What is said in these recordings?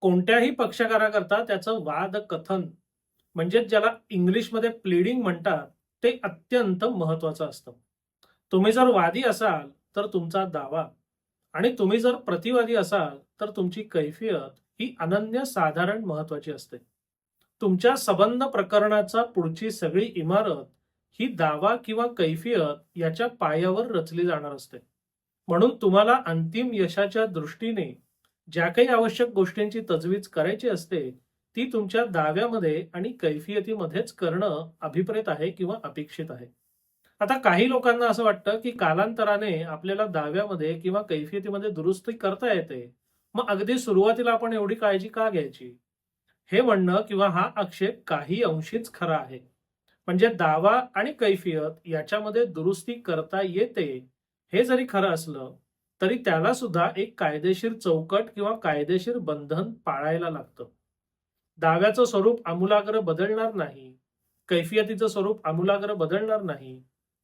कोणत्याही पक्षकाराकरता त्याचं वाद कथन म्हणजे ज्याला इंग्लिशमध्ये प्लीडिंग म्हणतात ते अत्यंत महत्वाचं असतं. तुम्ही जर वादी असाल तर तुमचा दावा. आणि तुम्ही जर प्रतिवादी असाल तर तुमची कैफियत ही अनन्य साधारण महत्वाची असते. तुमच्या सबंध प्रकरणाचा पुढची सगळी इमारत ही दावा किंवा कैफियत याच्या पायावर रचली जाणार असते. म्हणून तुम्हाला अंतिम यशाच्या दृष्टीने ज्या काही आवश्यक गोष्टींची तजवीज करायची असते ती तुमच्या दाव्यामध्ये आणि कैफियतीमध्येच करणं अभिप्रेत आहे किंवा अपेक्षित आहे. आता काही लोकांना असं वाटतं की कालांतराने आपल्याला दाव्यामध्ये किंवा कैफियतीमध्ये दुरुस्ती करता येते. मग अगदी सुरुवातीला आपण एवढी काळजी का घ्यायची? हे म्हणणं किंवा हा आक्षेप काही अंशीच खरा आहे. म्हणजे दावा आणि कैफियत याच्यामध्ये दुरुस्ती करता येते हे जरी खरं असलं तरी त्याला सुद्धा एक कायदेशीर चौकट किंवा कायदेशीर बंधन पाळायला लागतं. दाव्याचं स्वरूप आमूलाग्र बदलणार नाही कैफियतीचं स्वरूप आमूलाग्र बदलणार नाही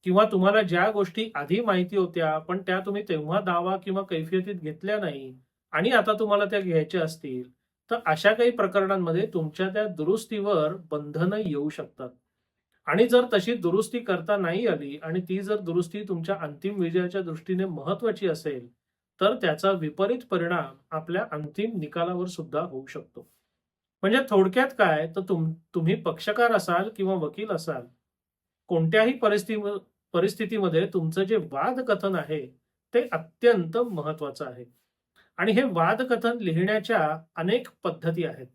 किंवा तुम्हाला ज्या गोष्टी आधी माहिती होत्या पण त्या तुम्ही तेव्हा दावा किंवा कैफियतीत घेतल्या नाही आणि आता तुम्हाला त्या घ्यायच्या असतील तर अशा काही प्रकरणांमध्ये तुमच्या त्या दुरुस्तीवर बंधनं येऊ शकतात. आणि जर तशी दुरुस्ती करता नाही आली आणि ती जर दुरुस्ती तुमच्या अंतिम विजयाच्या दृष्टीने महत्वाची असेल तर त्याचा विपरीत परिणाम आपल्या अंतिम निकालावर सुद्धा होऊ शकतो. म्हणजे थोडक्यात काय तर तुम तुम्ही पक्षकार असाल किंवा वकील असाल कोणत्याही परिस्थिती परिस्थितीमध्ये तुमचं जे वादकथन आहे ते अत्यंत महत्वाचं आहे. आणि हे वादकथन लिहिण्याच्या अनेक पद्धती आहेत.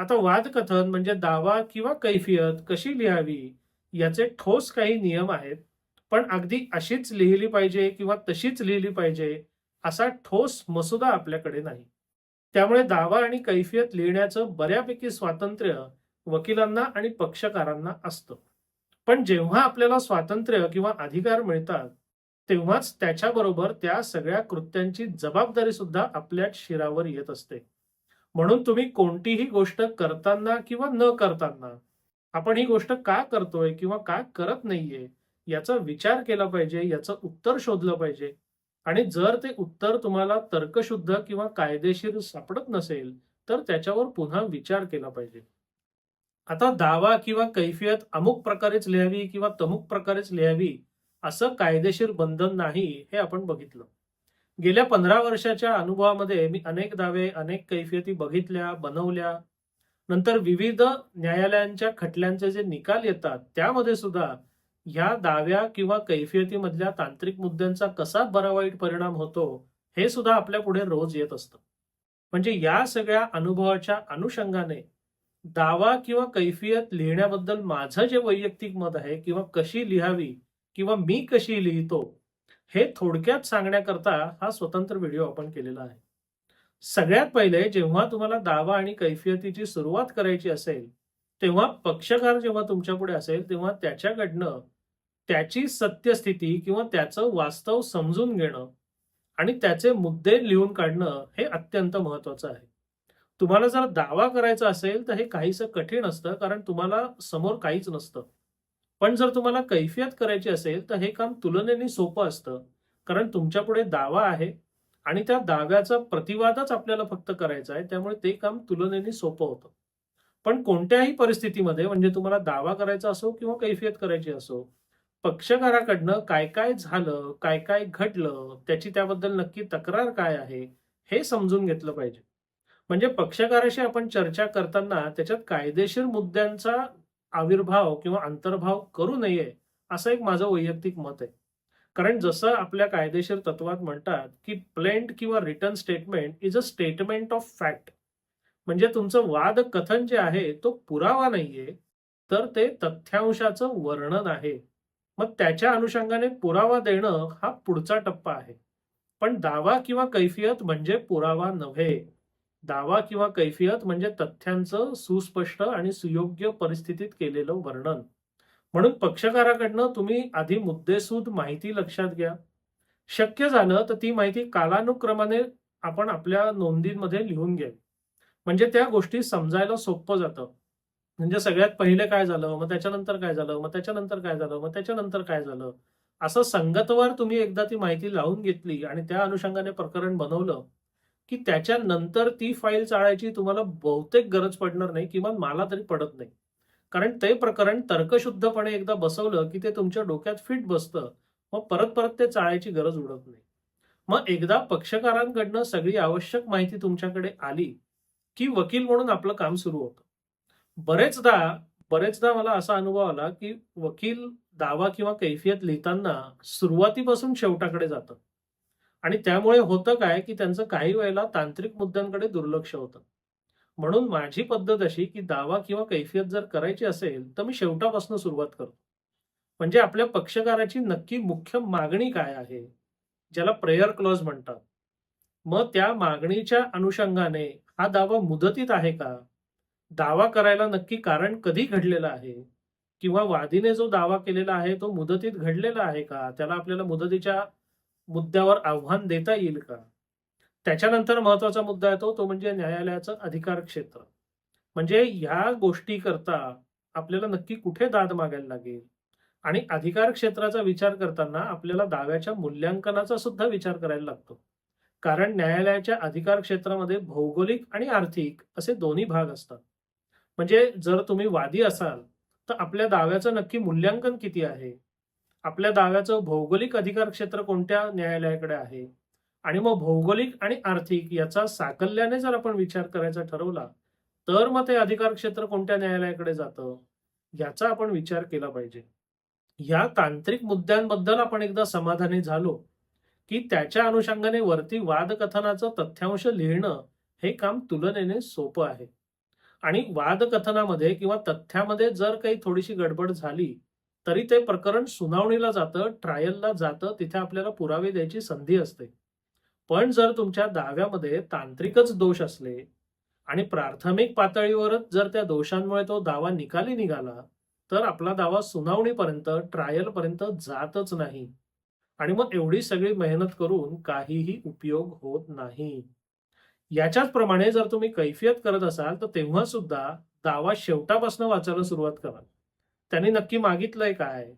आता वादकथन म्हणजे दावा किंवा कैफियत कशी लिहावी याचे ठोस काही नियम आहेत पण अगदी अशीच लिहिली पाहिजे किंवा तशीच लिहिली पाहिजे असा ठोस मसुदा आपल्याकडे नाही. त्यामुळे दावा आणि कैफियत लिहिण्याचं बऱ्यापैकी स्वातंत्र्य वकिलांना आणि पक्षकारांना असतं. पण जेव्हा आपल्याला स्वातंत्र्य किंवा अधिकार मिळतात तेव्हाच त्याच्याबरोबर त्या सगळ्या कृत्यांची जबाबदारी सुद्धा आपल्या शिरावर येत असते. म्हणून तुम्ही कोणतीही गोष्ट करताना किंवा न करताना आपण ही गोष्ट का करतोय किंवा का करत नाहीये याचा विचार केला पाहिजे याचं उत्तर शोधलं पाहिजे. आणि जर ते उत्तर तुम्हाला तर्कशुद्ध किंवा कायदेशीर सापडत नसेल तर त्याच्यावर पुन्हा विचार केला पाहिजे. आता दावा किंवा कैफियत अमुक प्रकारेच लिहावी किंवा तमुक प्रकारेच लिहावी असं कायदेशीर बंधन नाही हे आपण बघितलं. गेल्या पंधरा वर्षाच्या अनुभवामध्ये मी अनेक दावे अनेक कैफियती बघितल्या बनवल्या. नंतर विविध न्यायालयांच्या खटल्यांचे जे निकाल येतात त्यामध्ये सुद्धा ह्या दाव्या किंवा कैफियतीमधल्या तांत्रिक मुद्द्यांचा कसा बरा वाईट परिणाम होतो हे सुद्धा आपल्या पुढे रोज येत असतं. म्हणजे या सगळ्या अनुभवाच्या अनुषंगाने दावा किंवा कैफियत लिहिण्याबद्दल माझं जे वैयक्तिक मत आहे किंवा कशी लिहावी किंवा मी कशी लिहितो हे थोडक्यात सांगण्याकरता हा स्वतंत्र व्हिडिओ आपण केलेला आहे. सगळ्यात पहिले जेव्हा तुम्हाला दावा आणि कैफियतीची सुरुवात करायची असेल तेव्हा पक्षकार जेव्हा तुमच्यापुढे असेल तेव्हा त्याच्याकडनं त्याची सत्यस्थिती किंवा त्याचं वास्तव समजून घेणं आणि त्याचे मुद्दे लिहून काढणं हे अत्यंत महत्वाचं आहे. तुम्हाला जर दावा करायचा असेल तर हे काहीसं कठीण असतं कारण तुम्हाला समोर काहीच नसतं. पण जर तुम्हाला कैफियत करायची असेल तर हे काम तुलनेने सोपं असतं. कारण तुमच्यापुढे दावा आहे आणि त्या दाव्याचा प्रतिवादच आपल्याला फक्त करायचा आहे त्यामुळे ते काम तुलनेने सोपं होतं. पण कोणत्याही परिस्थितीमध्ये म्हणजे तुम्हाला दावा करायचा असो किंवा कैफियत करायची असो पक्षकाराकडनं काय काय झालं काय काय घडलं त्याची त्याबद्दल नक्की तक्रार काय आहे हे समजून घेतलं पाहिजे. म्हणजे पक्षकाराशी आपण चर्चा करताना त्याच्यात कायदेशीर मुद्द्यांचा आविर्भाव किंवा अंतर्भाव करू नये असं एक माझं वैयक्तिक मत आहे. कारण जसं आपल्या कायदेशीर तत्वात म्हणतात की प्लेंट किंवा return statement is a statement of fact म्हणजे तुमचं वाद कथन जे आहे तो पुरावा नाहीये तर ते तथ्यांशाचं वर्णन आहे. मग त्याच्या अनुषंगाने पुरावा देणं हा पुढचा टप्पा आहे. पण दावा किंवा कैफियत म्हणजे पुरावा नव्हे. दावा किंवा कैफियत म्हणजे तथ्यांचं सुस्पष्ट आणि सुयोग्य परिस्थितीत केलेलं वर्णन. म्हणून पक्षकाराकडनं तुम्ही आधी मुद्देसूद माहिती लक्षात घ्या. शक्य झालं तर ती माहिती कालानुक्रमाने आपण आपल्या नोंदींमध्ये लिहून घे म्हणजे त्या गोष्टी समजायला सोपं जातं. म्हणजे सगळ्यात पहिले काय झालं? मग त्याच्यानंतर काय झालं? मग त्याच्यानंतर काय झालं? मग त्याच्यानंतर काय झालं? असं संगतवार तुम्ही एकदा ती माहिती लावून घेतली आणि त्या अनुषंगाने प्रकरण बनवलं की त्याच्यानंतर ती फाईल चाळायची तुम्हाला बहुतेक गरज पडणार नाही किंवा मला तरी पडत नाही. कारण ते प्रकरण तर्कशुद्धपणे एकदा बसवलं की ते तुमच्या डोक्यात फिट बसतं मग परत परत ते चाळायची गरज उडत नाही. मग एकदा पक्षकारांकडनं सगळी आवश्यक माहिती तुमच्याकडे आली की वकील म्हणून आपलं काम सुरू होतं. बरेचदा बरेचदा मला असा अनुभव आला की वकील दावा किंवा कैफियत लिहिताना सुरुवातीपासून शेवटाकडे जातं. आणि त्यामुळे होतं काय की त्यांचं काही वेळेला तांत्रिक मुद्द्यांकडे दुर्लक्ष होतं. म्हणून माझी पद्धत अशी की दावा किंवा कैफियत जर करायची असेल तर मी शेवटापासून सुरुवात करतो. म्हणजे आपल्या पक्षकाराची नक्की मुख्य मागणी काय आहे ज्याला प्रेयर क्लॉज म्हणतात. मग त्या मागणीच्या अनुषंगाने हा दावा मुदतीत आहे का? दावा करायला नक्की कारण कधी घडलेलं आहे? किंवा वादीने जो दावा केलेला आहे तो मुदतीत घडलेला आहे का? त्याला आपल्याला मुदतीच्या मुद्द्यावर आव्हान देता येईल का? त्याच्यानंतर महत्त्वाचा मुद्दा येतो तो म्हणजे न्यायालयाचं अधिकार क्षेत्र. म्हणजे ह्या गोष्टी करता आपल्याला नक्की कुठे दाद मागायला लागेल? आणि अधिकार क्षेत्राचा विचार करताना आपल्याला दाव्याच्या मूल्यांकनाचा सुद्धा विचार करायला लागतो. कारण न्यायालयाच्या अधिकार क्षेत्रामध्ये भौगोलिक आणि आर्थिक असे दोन्ही भाग असतात. म्हणजे जर तुम्ही वादी असाल तर आपल्या दाव्याचं नक्की मूल्यांकन किती आहे? आपल्या दाव्याचं भौगोलिक अधिकार क्षेत्र कोणत्या न्यायालयाकडे आहे? आणि मग भौगोलिक आणि आर्थिक याचा साकल्याने जर आपण विचार करायचा ठरवला तर मग ते अधिकार क्षेत्र कोणत्या न्यायालयाकडे जातं? याचा आपण विचार केला पाहिजे. या तांत्रिक मुद्द्यांबद्दल आपण एकदा समाधानी झालो की त्याच्या अनुषंगाने वरती वादकथनाचं तथ्यांश लिहिणं हे काम तुलनेने सोपं आहे. आणि वादकथनामध्ये किंवा तथ्यामध्ये जर काही थोडीशी गडबड झाली तरी ते प्रकरण सुनावणीला जातं ट्रायलला जातं तिथे आपल्याला पुरावे द्यायची संधी असते. पण जर तुमच्या दाव्यामध्ये तांत्रिकच दोष असले आणि प्राथमिक पातळीवरच जर त्या दोषांमुळे तो दावा निकाली निघाला तर आपला दावा सुनावणीपर्यंत ट्रायलपर्यंत जातच नाही. आणि मग एवढी सगळी मेहनत करून काहीही उपयोग होत नाही. याच्याच प्रमाणे जर तुम्ही कैफियत करत असाल तर तेव्हा सुद्धा दावा शेवटापासून वाचायला सुरुवात कराल. त्यांनी नक्की मागितलंय काय?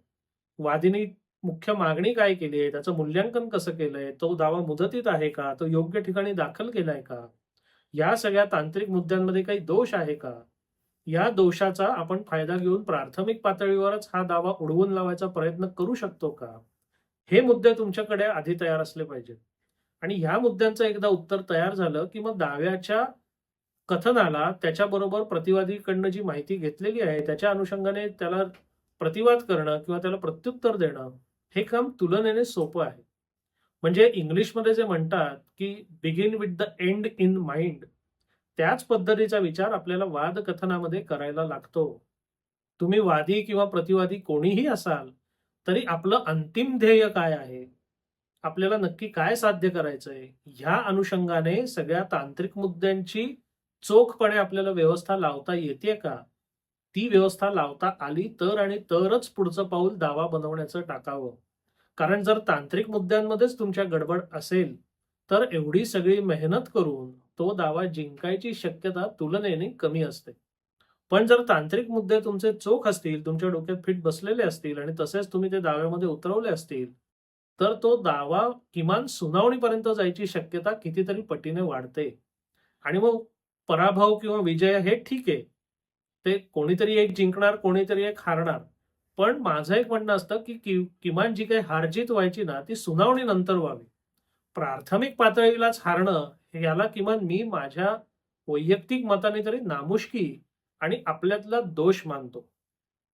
वादिनी मुख्य मागणी काय केली आहे? त्याचं मूल्यांकन कसं केलंय? तो दावा मुदतीत आहे का? तो योग्य ठिकाणी दाखल केलाय का? या सगळ्या तांत्रिक मुद्द्यांमध्ये काही दोष आहे का? या दोषाचा आपण फायदा घेऊन प्राथमिक पातळीवरच हा दावा उडवून लावायचा प्रयत्न करू शकतो का? हे मुद्दे तुमच्याकडे आधी तयार असले पाहिजेत. आणि ह्या मुद्द्यांचं एकदा उत्तर तयार झालं की मग दाव्याच्या कथनाला त्याच्याबरोबर प्रतिवादीकडनं जी माहिती घेतलेली आहे त्याच्या अनुषंगाने त्याला प्रतिवाद करणं किंवा त्याला प्रत्युत्तर देणं हे काम तुलनेने सोपं आहे. म्हणजे इंग्लिशमध्ये जे म्हणतात की begin with the end in mind त्याच पद्धतीचा विचार आपल्याला वाद कथनामध्ये करायला लागतो. तुम्ही वादी किंवा प्रतिवादी कोणीही असाल तरी आपलं अंतिम ध्येय काय आहे? आपल्याला नक्की काय साध्य करायचंय? ह्या अनुषंगाने सगळ्या तांत्रिक मुद्द्यांची चोखपणे आपल्याला व्यवस्था लावता येते का? ती व्यवस्था लावता आली तर आणि तरच पुढचं पाऊल दावा बनवण्याचं टाकावं. कारण जर तांत्रिक मुद्द्यांमध्येच तुमच्या गडबड असेल तर एवढी सगळी मेहनत करून तो दावा जिंकायची शक्यता तुलनेने कमी असते. पण जर तांत्रिक मुद्दे तुमचे चोख असतील तुमच्या डोक्यात फिट बसलेले असतील आणि तसेच तुम्ही ते दाव्यामध्ये उतरवले असतील तर तो दावा किमान सुनावणीपर्यंत जायची शक्यता कितीतरी पटीने वाढते. आणि मग पराभव किंवा विजय हे ठीक आहे. ते कोणीतरी एक जिंकणार कोणीतरी एक हारणार. पण माझं एक म्हणणं असतं की कि- किमान जी काही हारजीत व्हायची ना ती सुनावणी नंतर व्हावी. प्राथमिक पातळीलाच हारणं याला किमान मी माझ्या वैयक्तिक मताने तरी नामुष्की आणि आपल्यातला दोष मानतो.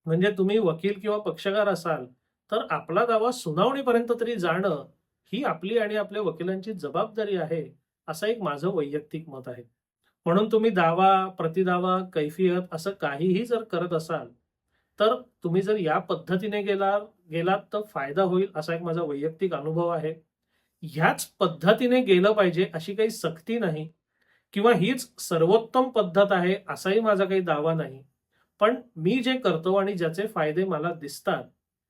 म्हणजे तुम्ही वकील किंवा पक्षकार असाल तर आपला दावा सुनावणीपर्यंत तरी जाणं ही आपली आणि आपल्या वकिलांची जबाबदारी आहे असं एक माझं वैयक्तिक मत आहे. म्हणून तुम्ही दावा प्रतिदावा कैफियत असं काहीही जर करत असाल तर तुम्ही जर या पद्धतीने गेला गेलात तर फायदा होईल असा एक माझा वैयक्तिक अनुभव आहे. ह्याच पद्धतीने गेलं पाहिजे अशी काही सक्ती नाही किंवा हीच सर्वोत्तम पद्धत आहे असाही माझा काही दावा नाही. पण मी जे करतो आणि ज्याचे फायदे मला दिसतात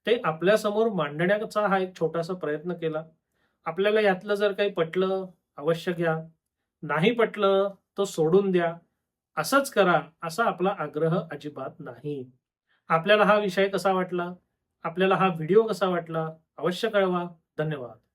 ते आपल्यासमोर मांडण्याचा हा एक छोटासा प्रयत्न केला. आपल्याला यातलं जर काही पटलं अवश्य घ्या. नाही पटलं तो सोडून द्या. असंच करा असा आपला आग्रह अजिबात नाही. आपल्याला हा विषय कसा वाटला? आपल्याला हा व्हिडिओ कसा वाटला? अवश्य कळवा. धन्यवाद.